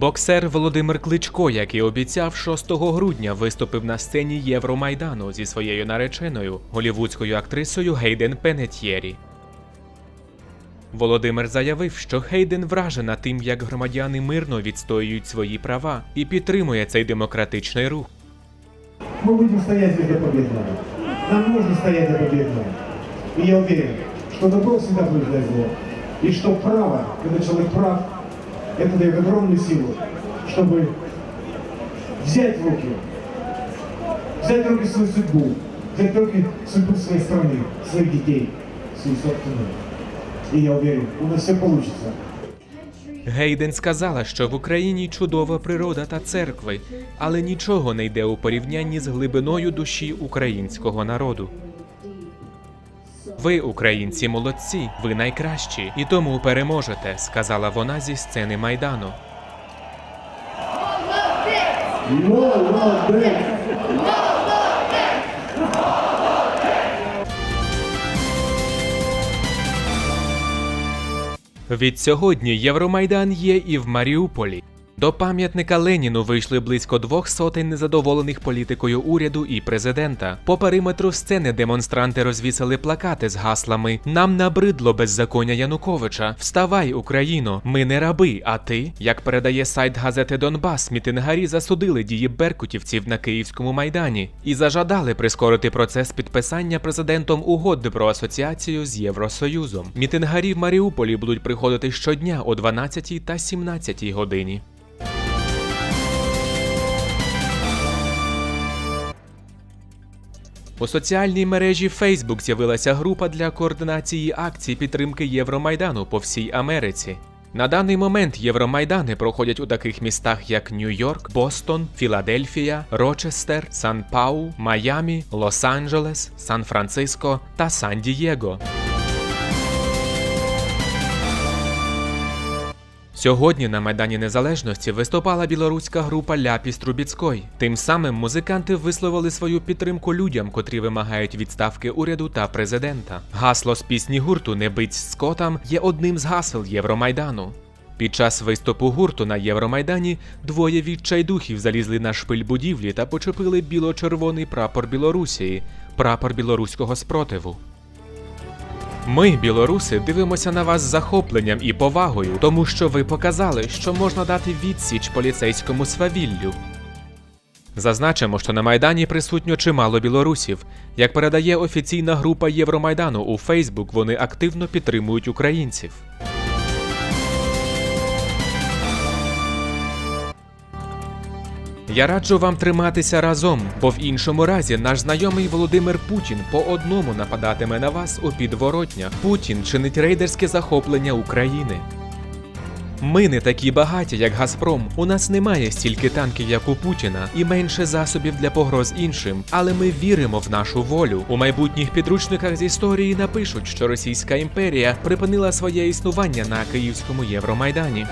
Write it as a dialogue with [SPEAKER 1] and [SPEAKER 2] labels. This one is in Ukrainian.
[SPEAKER 1] Боксер Володимир Кличко, який обіцяв 6 грудня, виступив на сцені Євромайдану зі своєю нареченою голівудською актрисою Гейден Пенетьєрі. Володимир заявив, що Хейден вражена тим, як громадяни мирно відстоюють свої права і підтримує цей демократичний рух.
[SPEAKER 2] Мы будем стоять здесь до победного. Нам нужно стоять до победного. И я уверен, что добро всегда побеждает зло. И что право, когда человек прав, это дает огромную силу, чтобы взять в руки, взять в руки свою судьбу, взять в руки судьбу своей страны, своих детей, свою собственную. И я уверен, у нас все получится.
[SPEAKER 1] Гейден сказала, що в Україні чудова природа та церкви, але нічого не йде у порівнянні з глибиною душі українського народу. Ви, українці, молодці, ви найкращі, і тому переможете, сказала вона зі сцени майдану. Від сьогодні Євромайдан є і в Маріуполі. До пам'ятника Леніну вийшли близько двох сотень незадоволених політикою уряду і президента. По периметру сцени демонстранти розвісили плакати з гаслами Нам набридло беззаконня Януковича. Вставай, Україно! Ми не раби, а ти. Як передає сайт газети Донбас, мітингарі засудили дії беркутівців на київському майдані і зажадали прискорити процес підписання президентом угоди про асоціацію з Євросоюзом. Мітингарі в Маріуполі будуть приходити щодня о 12 та 17 годині. У соціальній мережі Facebook з'явилася група для координації акцій підтримки Євромайдану по всій Америці. На даний момент Євромайдани проходять у таких містах, як Нью-Йорк, Бостон, Філадельфія, Рочестер, Сан-Пау, Майамі, Лос-Анджелес, Сан-Франциско та Сан-Дієго. Сьогодні на Майдані Незалежності виступала білоруська група Ляпіс Трубіцькой. Тим самим музиканти висловили свою підтримку людям, котрі вимагають відставки уряду та президента. Гасло з пісні гурту Не бить скотам є одним з гасел Євромайдану. Під час виступу гурту на Євромайдані двоє відчайдухів залізли на шпиль будівлі та почепили біло-червоний прапор Білорусії, прапор білоруського спротиву. Ми, білоруси, дивимося на вас з захопленням і повагою, тому що ви показали, що можна дати відсіч поліцейському свавіллю. Зазначимо, що на Майдані присутньо чимало білорусів. Як передає офіційна група Євромайдану у Фейсбук, вони активно підтримують українців. Я раджу вам триматися разом, бо в іншому разі наш знайомий Володимир Путін по одному нападатиме на вас у підворотнях. Путін чинить рейдерське захоплення України. Ми не такі багаті, як Газпром. У нас немає стільки танків, як у Путіна, і менше засобів для погроз іншим. Але ми віримо в нашу волю. У майбутніх підручниках з історії напишуть, що Російська імперія припинила своє існування на Київському Євромайдані.